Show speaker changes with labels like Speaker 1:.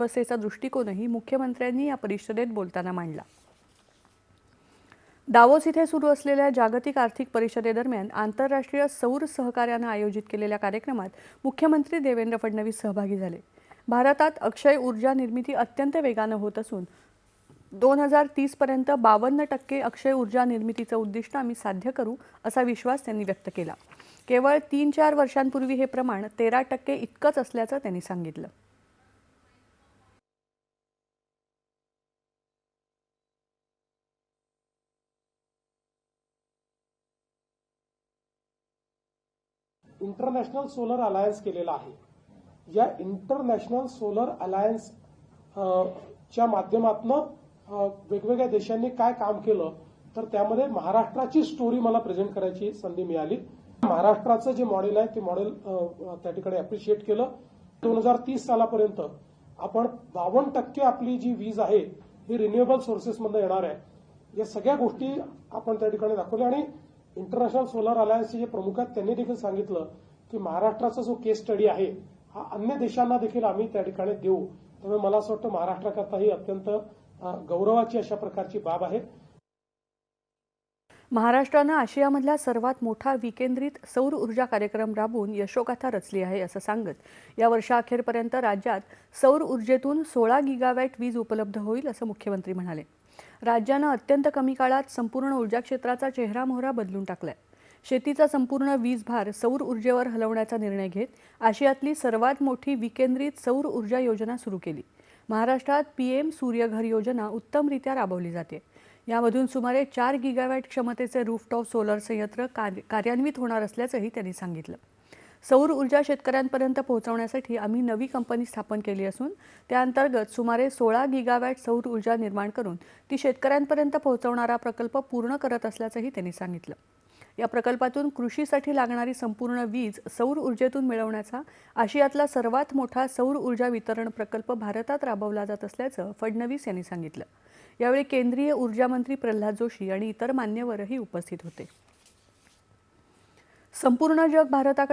Speaker 1: व्यवस्थेचा दृष्टिकोनही मुख्यमंत्र्यांनी या परिषदेत बोलताना मांडला. दावोस इथे सुरू असलेल्या जागतिक आर्थिक परिषदेदरम्यान आंतरराष्ट्रीय सौर सहकार्यानं आयोजित केलेल्या कार्यक्रमात मुख्यमंत्री देवेंद्र फडणवीस सहभागी झाले. भारतात अक्षय ऊर्जा निर्मिती अत्यंत वेगानं होत असून दोन हजार तीसपर्यंत बावन्न टक्के अक्षय ऊर्जा निर्मितीचं उद्दिष्ट आम्ही साध्य करू असा विश्वास त्यांनी व्यक्त केला. केवळ तीन चार वर्षांपूर्वी हे प्रमाण तेरा टक्के इतकंच असल्याचं त्यांनी सांगितलं.
Speaker 2: इंटरनॅशनल सोलर अलायन्स केलेला आहे. या इंटरनॅशनल सोलर अलायन्स च्या माध्यमातून वेगवेगळ्या देशांनी काय काम केलं तर त्यामध्ये महाराष्ट्राची स्टोरी मला प्रेझेंट करायची संधी मिळाली. महाराष्ट्राचं जे मॉडेल आहे ते मॉडेल त्या ठिकाणी अप्रिशिएट केलं. दोन हजार तीस सालापर्यंत आपण बावन्न टक्के आपली जी वीज आहे ही रिन्युएबल सोर्सेसमधून येणार आहे. या सगळ्या गोष्टी आपण त्या ठिकाणी दाखवल्या आणि इंटरनॅशनल सोलर अलायन्सचे जे प्रमुख आहेत त्यांनी देखील सांगितलं की महाराष्ट्राचा जो केस स्टडी आहे हा अन्य देशांना देखील आम्ही त्या ठिकाणी देऊ. त्यामुळे मला असं वाटतं महाराष्ट्राकरता ही अत्यंत गौरवाची अशा प्रकारची बाब आहे.
Speaker 1: महाराष्ट्रानं आशियामधला सर्वात मोठा विकेंद्रित सौर ऊर्जा कार्यक्रम राबवून यशोगाथा रचली आहे असं सांगत या वर्षाअखेरपर्यंत राज्यात सौर ऊर्जेतून सोळा गिगावॅट वीज उपलब्ध होईल असं मुख्यमंत्री म्हणाले. राज्यानं अत्यंत कमी काळात संपूर्ण ऊर्जा क्षेत्राचा चेहरा मोहरा बदलून टाकलाय. शेतीचा संपूर्ण वीज भार सौर ऊर्जेवर हलवण्याचा निर्णय घेत आशियातली सर्वात मोठी विकेंद्रित सौर ऊर्जा योजना सुरू केली. महाराष्ट्रात पीएम सूर्यघर योजना उत्तमरित्या राबवली जाते. यामधून सुमारे चार गिगावॅट क्षमतेचे रूफटॉप सोलर संयंत्र कार्यान्वित होणार असल्याचंही त्यांनी सांगितलं. सौर ऊर्जा शेतकऱ्यांपर्यंत पोहोचवण्यासाठी आम्ही नवी कंपनी स्थापन केली असून त्याअंतर्गत सुमारे सोळा गिगावॅट सौर ऊर्जा निर्माण करून ती शेतकऱ्यांपर्यंत पोहोचवणारा प्रकल्प पूर्ण करत असल्याचंही त्यांनी सांगितलं. या प्रकल्पातून कृषीसाठी लागणारी संपूर्ण वीज सौर ऊर्जेतून मिळवण्याचा आशियातला सर्वात मोठा सौर ऊर्जा वितरण प्रकल्प भारतात राबवला जात असल्याचं फडणवीस यांनी सांगितलं. यावेळी केंद्रीय ऊर्जा मंत्री प्रल्हाद जोशी आणि इतर मान्यवरही उपस्थित होते. संपूर्ण जग भारताकडे